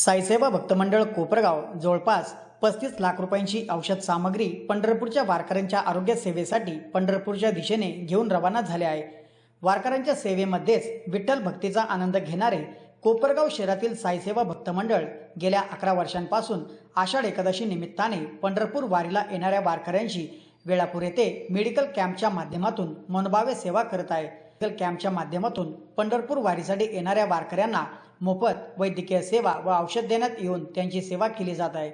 साईसेवा भक्तमंडळ कोपरगाव जवळपास पस्तीस लाख रुपयांची औषध सामग्री पंढरपूरच्या वारकऱ्यांच्या आरोग्य सेवेसाठी पंढरपूरच्या दिशेने घेऊन रवाना झाले आहे. वारकऱ्यांच्या सेवेमध्येच विठ्ठल भक्तीचा आनंद घेणारे कोपरगाव शहरातील साईसेवा भक्त मंडळ गेल्या अकरा वर्षांपासून आषाढ एकादशी निमित्ताने पंढरपूर वारीला येणाऱ्या वारकऱ्यांशी वेळापूर येथे मेडिकल कॅम्पच्या माध्यमातून मनोभावे सेवा करत आहे. मेडिकल कॅम्पच्या माध्यमातून पंढरपूर वारीसाठी येणाऱ्या वारकऱ्यांना मोफत वैद्यकीय सेवा व औषध देण्यात येऊन त्यांची सेवा केली जात आहे.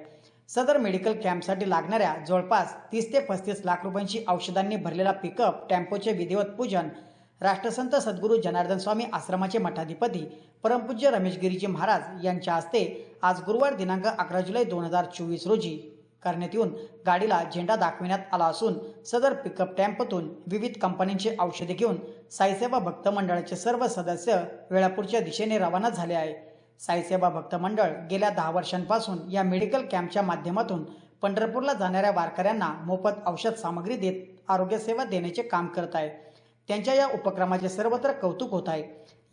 सदर मेडिकल कॅम्पसाठी लागणाऱ्या जवळपास तीस ते पस्तीस लाख रुपयांची औषधांनी भरलेला पिकअप टेम्पोचे विधिवत पूजन राष्ट्रसंत सद्गुरू जनार्दन स्वामी आश्रमाचे मठाधिपती परमपूज्य रमेश गिरीजी महाराज यांच्या हस्ते आज गुरुवार दिनांक अकरा जुलै दोन हजार चोवीस रोजी करण्यात येऊन गाडीला झेंडा दाखविण्यात आला असून सदर पिकअप टॅम्पतून विविध कंपन्यांची औषधे घेऊन साईसेवा भक्त मंडळाचे सर्व सदस्य वेळापूरच्या दिशेने रवाना झाले आहे. साईसेवा भक्त मंडळ गेल्या दहा वर्षांपासून या मेडिकल कॅम्पच्या माध्यमातून पंढरपूरला जाणाऱ्या वारकऱ्यांना मोफत औषध सामग्री देत आरोग्यसेवा देण्याचे काम करत आहे. त्यांच्या या उपक्रमाचे सर्वत्र कौतुक होत आहे.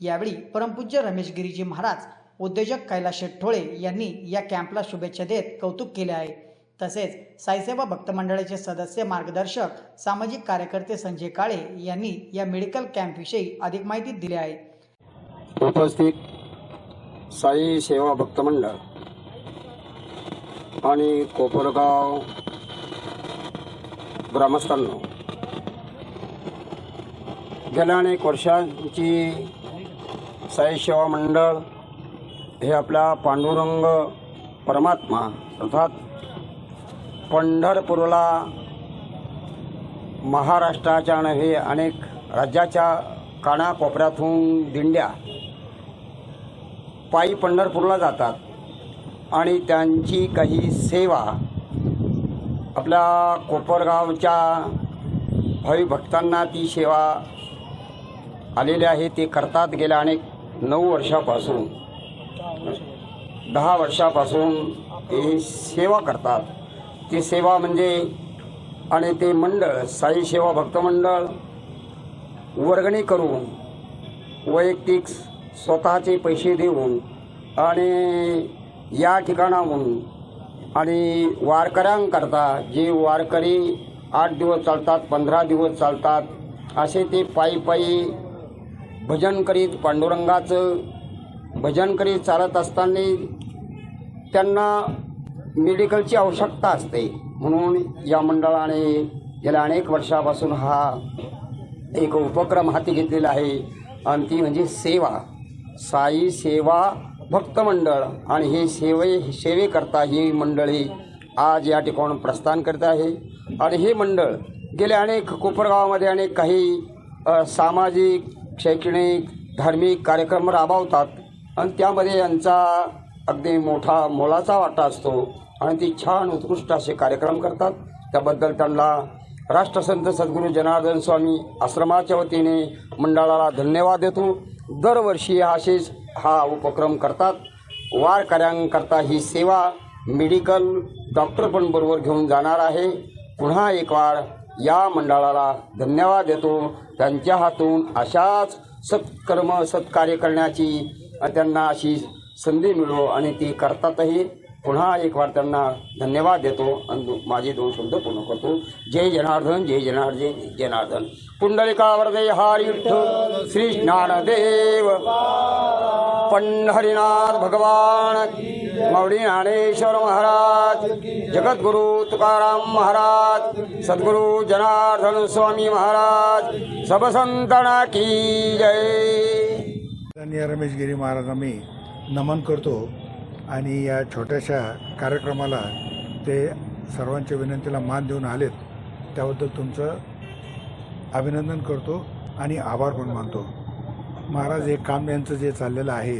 यावेळी परमपूज्य रमेश गिरीजी महाराज उद्योजक कैलास ठोळे यांनी या कॅम्पला शुभेच्छा देत कौतुक केले आहे. तसेच साईसेवा भक्त मंडळाचे सदस्य मार्गदर्शक सामाजिक कार्यकर्ते संजय काळे यांनी या मेडिकल कॅम्पविषयी अधिक माहिती दिली आहे. उपस्थित साई सेवा भक्त मंडळ आणि कोपरगाव ग्रामस्थांनो गेल्या अनेक वर्षांची साई सेवा मंडळ हे आपला पांडुरंग परमात्मा अर्थात पंढरपूरला महाराष्ट्राच्या नव्हे अनेक राज्याच्या कानाकोपऱ्यातून दिंड्या पायी पंढरपूरला जातात आणि त्यांची काही सेवा आपल्या कोपरगावच्या भावी भक्तांना ती सेवा आलेली आहे. ते करतात. गेल्या अनेक नऊ वर्षापासून दहा वर्षापासून ते सेवा करतात. ती सेवा म्हणजे आणि ते मंडळ साई सेवा भक्त मंडळ वर्गणी करून वैयक्तिक स्वतःचे पैसे देऊन आणि या ठिकाणाहून आणि वारकऱ्यांकरता जे वारकरी आठ दिवस चालतात पंधरा दिवस चालतात असे ते पायी पायी भजन करीत पांडुरंगाचं भजन करीत चालत असताना त्यांना मेडिकलची आवश्यकता असते. म्हणून या मंडळाने गेल्या अनेक वर्षापासून हा एक उपक्रम हाती घेतलेला आहे. आणि ती म्हणजे सेवा. साई सेवा भक्त मंडळ. आणि हे सेवे सेवेकरता ही मंडळी आज या ठिकाणून प्रस्थान करत आहे. आणि हे मंडळ गेल्या अनेक कोपरगावामध्ये अनेक काही सामाजिक शैक्षणिक धार्मिक कार्यक्रम राबवतात. आणि त्यामध्ये यांचा अगदी मोठा मोलाचा वाटा असतो. आणि ती छान उत्कृष्ट असे कार्यक्रम करतात. त्याबद्दल त्यांना राष्ट्रसंत सद्गुरू जनार्दन स्वामी आश्रमाच्या वतीने मंडळाला धन्यवाद देतो. दरवर्षी असेच हा उपक्रम करतात. वारकऱ्यांकरता ही सेवा मेडिकल डॉक्टर पण बरोबर घेऊन जाणार आहे. पुन्हा एक वार या मंडळाला धन्यवाद देतो. त्यांच्या हातून अशाच सत्कर्म सत्कार्य करण्याची त्यांना अशी संधी मिळो आणि ती करतातही. पुन्हा एक वार त्यांना धन्यवाद देतो आणि माझे दोन शब्द पूर्ण करतो. जय जनार्दन जय जनार्दन जनार्दन. पुंडलिकावरदे हारी श्री ज्ञानदेव। पंढरीनाथ भगवान मौडी ज्ञानेश्वर महाराज जगद्गुरु तुकाराम महाराज सद्गुरु जनार्दन स्वामी महाराज सब संतना की जय। रमेश गिरी महाराजांना मी नमन करतो. आणि या छोट्याशा कार्यक्रमाला ते सर्वांच्या विनंतीला मान देऊन आलेत त्याबद्दल तुमचं अभिनंदन करतो आणि आभार पण मानतो. महाराज हे काम यांचं जे चाललेलं आहे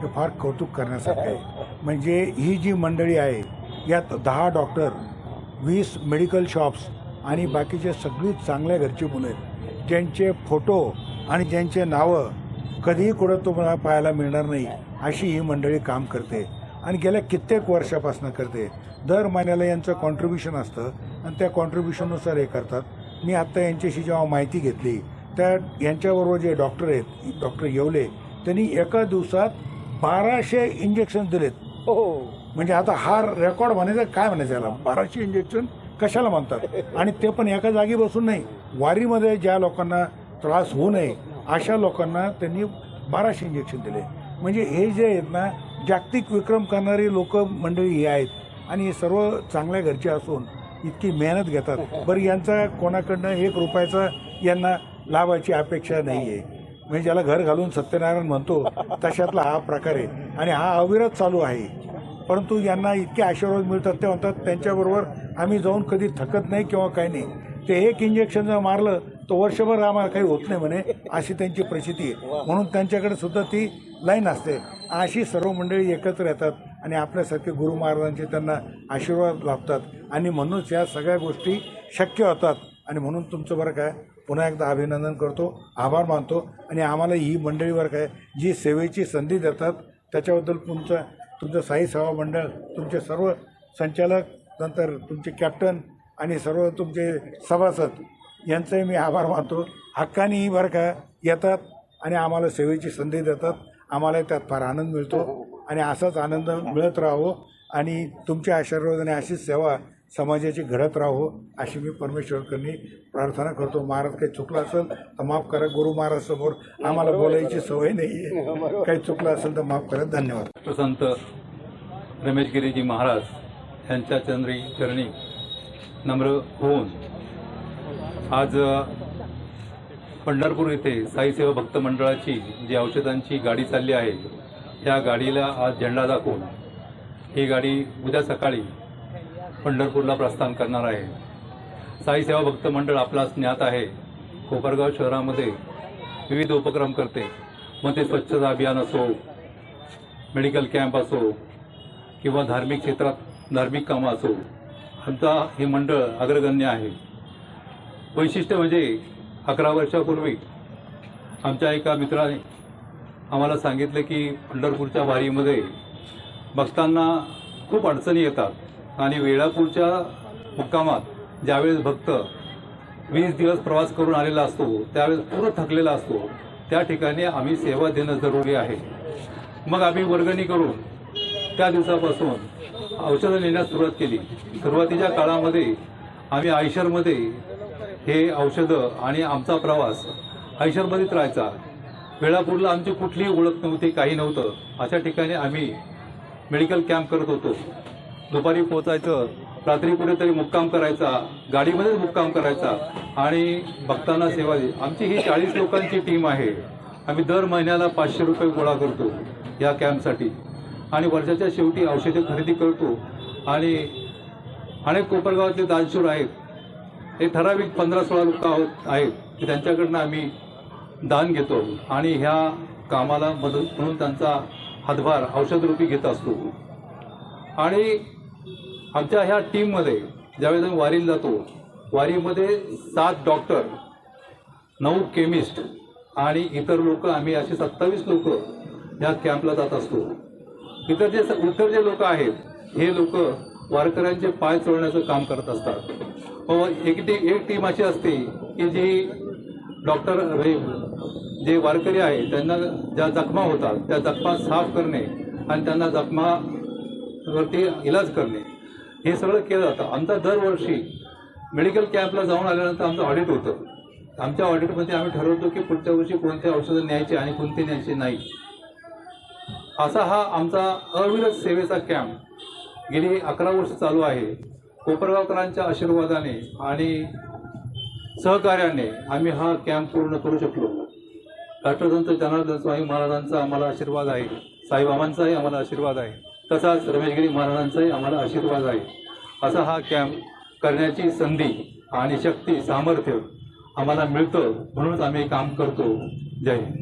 हे फार कौतुक करण्यासारखं आहे. म्हणजे ही जी मंडळी आहे यात दहा डॉक्टर वीस मेडिकल शॉप्स आणि बाकीचे सगळी चांगल्या घरची मुलं आहेत. ज्यांचे फोटो आणि ज्यांचे नावं कधीही कुठं तुम्हाला पाहायला मिळणार नाही अशी ही मंडळी काम करते आणि गेल्या कित्येक वर्षापासून करते. दर महिन्याला यांचं कॉन्ट्रीब्युशन असतं आणि त्या कॉन्ट्रीब्युशननुसार हे करतात. मी आत्ता यांच्याशी जेव्हा माहिती घेतली त्या यांच्याबरोबर जे डॉक्टर आहेत डॉक्टर येवले त्यांनी एका दिवसात बाराशे इंजेक्शन दिलेत. हो. म्हणजे आता हा रेकॉर्ड म्हणायचं काय म्हणायचं याला? बाराशे इंजेक्शन कशाला म्हणतात? आणि ते पण एका जागी बसून नाही. वारीमध्ये ज्या लोकांना त्रास होऊ नये अशा लोकांना त्यांनी बाराशे इंजेक्शन दिले. म्हणजे हे जे आहेत ना जागतिक विक्रम करणारी लोक मंडळी हे आहेत. आणि हे सर्व चांगल्या घरचे असून इतकी मेहनत घेतात. बरं यांचा कोणाकडनं एक रुपयाचा यांना लाभाची अपेक्षा नाही आहे म्हणजे ज्याला घर घालून सत्यनारायण म्हणतो तशातला हा प्रकार आहे. आणि हा अविरत चालू आहे. परंतु यांना इतके आशीर्वाद मिळतात ते म्हणतात त्यांच्याबरोबर आम्ही जाऊन कधी थकत नाही किंवा काही नाही. ते एक इंजेक्शन जर मारलं तर वर्षभर आम्हाला काही होत नाही म्हणे अशी त्यांची प्रचिती आहे. म्हणून त्यांच्याकडे सुद्धा ती लाईन असते. अशी सर्व मंडळी एकत्र येतात आणि आपल्यासारखे गुरु महाराजांचे त्यांना आशीर्वाद लाभतात. आणि म्हणूनच या सगळ्या गोष्टी शक्य होतात. आणि म्हणून तुमचं बरं काय पुन्हा एकदा अभिनंदन करतो आभार मानतो. आणि आम्हाला ही मंडळी बरं काय जी सेवेची संधी देतात त्याच्याबद्दल तुमचं तुमचं साई सेवा मंडळ तुमचे सर्व संचालक नंतर तुमचे कॅप्टन आणि सर्व तुमचे सभासद यांचंही मी आभार मानतो. हक्काने बरं का येतात आणि आम्हाला सेवेची संधी देतात. आम्हाला त्यात फार आनंद मिळतो आणि असाच आनंद मिळत राहो आणि तुमच्या आशीर्वादाने अशीच सेवा समाजाची घडत राहो अशी मी परमेश्वरकडनी प्रार्थना करतो. महाराज काही चुकलं असेल तर माफ करा. गुरु महाराज समोर आम्हाला बोलायची सवय नाही आहे काही चुकलं असेल तर माफ करा. धन्यवाद. राष्ट्रसंत रमेशगिरीजी महाराज यांच्या चंद्री चरणी नम्र होऊन आज पंढरपूर येथे साईसेवा भक्त मंडळाची जी औषधांची गाडी चालली आहे त्या गाडीला आज झेंडा दाखवून ही गाडी उद्या सकाळी पंढरपूरला प्रस्थान करणार आहे. साई सेवा भक्त मंडळ आपला ज्ञात आहे. कोपरगाव शहरामध्ये विविध उपक्रम करते. मग ते स्वच्छता अभियान असो मेडिकल कॅम्प असो किंवा धार्मिक क्षेत्रात धार्मिक कामं असो आमचा हे मंडळ अग्रगण्य आहे. वैशिष्ट्य म्हणजे अकरा वर्षापूर्वी आमच्या एका मित्राने आम्हाला सांगितलं की पंढरपूरच्या वारीमध्ये भक्तांना खूप अडचणी येतात आणि वेळापूरच्या मुक्कामात ज्यावेळेस भक्त वीस दिवस प्रवास करून आलेला असतो त्यावेळेस पूर्ण थकलेला असतो त्या ठिकाणी आम्ही सेवा देणं जरुरी आहे. मग आम्ही वर्गणी करून त्या दिवसापासून औषधं नेण्यास सुरुवात केली. सुरुवातीच्या काळामध्ये आम्ही आयशरमध्ये हे औषधं आणि आमचा प्रवास आयशरमध्येच राहायचा. वेळापूरला आमची कुठलीही ओळख नव्हती काही नव्हतं. अशा ठिकाणी आम्ही मेडिकल कॅम्प करत होतो. दुपारी पोचायचं रात्री कुठेतरी मुक्काम करायचा गाडीमध्येच मुक्काम करायचा आणि भक्तांना सेवा दे. आमची ही चाळीस लोकांची टीम आहे. आम्ही दर महिन्याला पाचशे रुपये गोळा करतो या कॅम्पसाठी. आणि वर्षाच्या शेवटी औषधे खरेदी करतो. आणि अनेक कोपरगावातले दानशूर आहेत. हे ठराविक पंधरा सोळा लोक आहोत आहेत. की त्यांच्याकडनं आम्ही दान घेतो आणि ह्या कामाला मदत म्हणून त्यांचा हातभार औषधरूपी घेत असतो. आणि आमच्या ह्या टीममध्ये ज्यावेळेस आम्ही वारीला जातो वारीमध्ये सात डॉक्टर नऊ केमिस्ट आणि इतर लोक आम्ही असे सत्तावीस लोक या कॅम्पला जात असतो. इतर जे इतर जे लोक आहेत हे लोक वारकऱ्यांचे पाय चोळण्याचं काम करत असतात. हो, एक टी एक टीम अशी असते की जी डॉक्टर जे वारकरी आहे त्यांना ज्या जखमा होतात त्या जखमा साफ करणे आणि त्यांना जखमावरती इलाज करणे. हे सगळं केलं जातं. आमचा दरवर्षी मेडिकल कॅम्पला जाऊन आल्यानंतर आमचं ऑडिट होतं. आमच्या ऑडिटमध्ये आम्ही ठरवतो की पुढच्या वर्षी कोणते औषधं न्यायचे आणि कोणते न्यायचे नाही. असा हा आमचा अविरत सेवेचा कॅम्प गेली अकरा वर्ष चालू आहे. कोपरगावकरांच्या आशीर्वादाने आणि सहकार्याने आम्ही हा कॅम्प पूर्ण करू शकलो. राष्ट्रसंत जनार्दन स्वामी महाराजांचा आम्हाला आशीर्वाद आहे. साईबाबांचाही आम्हाला आशीर्वाद आहे. तसाच रमेशगिरी महाराजांचाही आम्हाला आशीर्वाद आहे. असा हा कॅम्प करण्याची संधी आणि शक्ती सामर्थ्य आम्हाला मिळतं म्हणूनच आम्ही काम करतो. जय हिंद.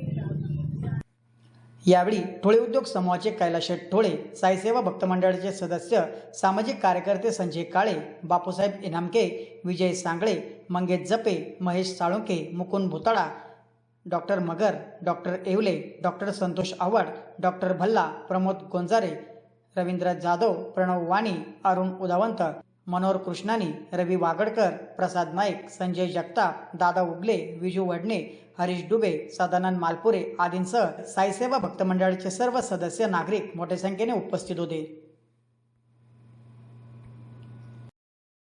यावेळी ठोळे उद्योग समूहाचे कैलाश ठोळे साईसेवा भक्त मंडळाचे सदस्य सामाजिक कार्यकर्ते संजय काळे Bapusaheb इनामके Vijay Sangle Mangesh Jape Mahesh Salunke Mukund Bhutala doctor Magar doctor Yevle doctor Santosh Avhad doctor Bhalla Pramod Gonjare Ravindra Jadhav Pranav Wani Arun Udavant Manohar Krishnani Ravi Wagadkar Prasad Naik Sanjay Jagtap Dada Ugale Viju Wadne Harish डुबे सदानंद मालपुरे आदींसह साईसेवा भक्त मंडळाचे सर्व सदस्य नागरिक मोठ्या संख्येने उपस्थित होते.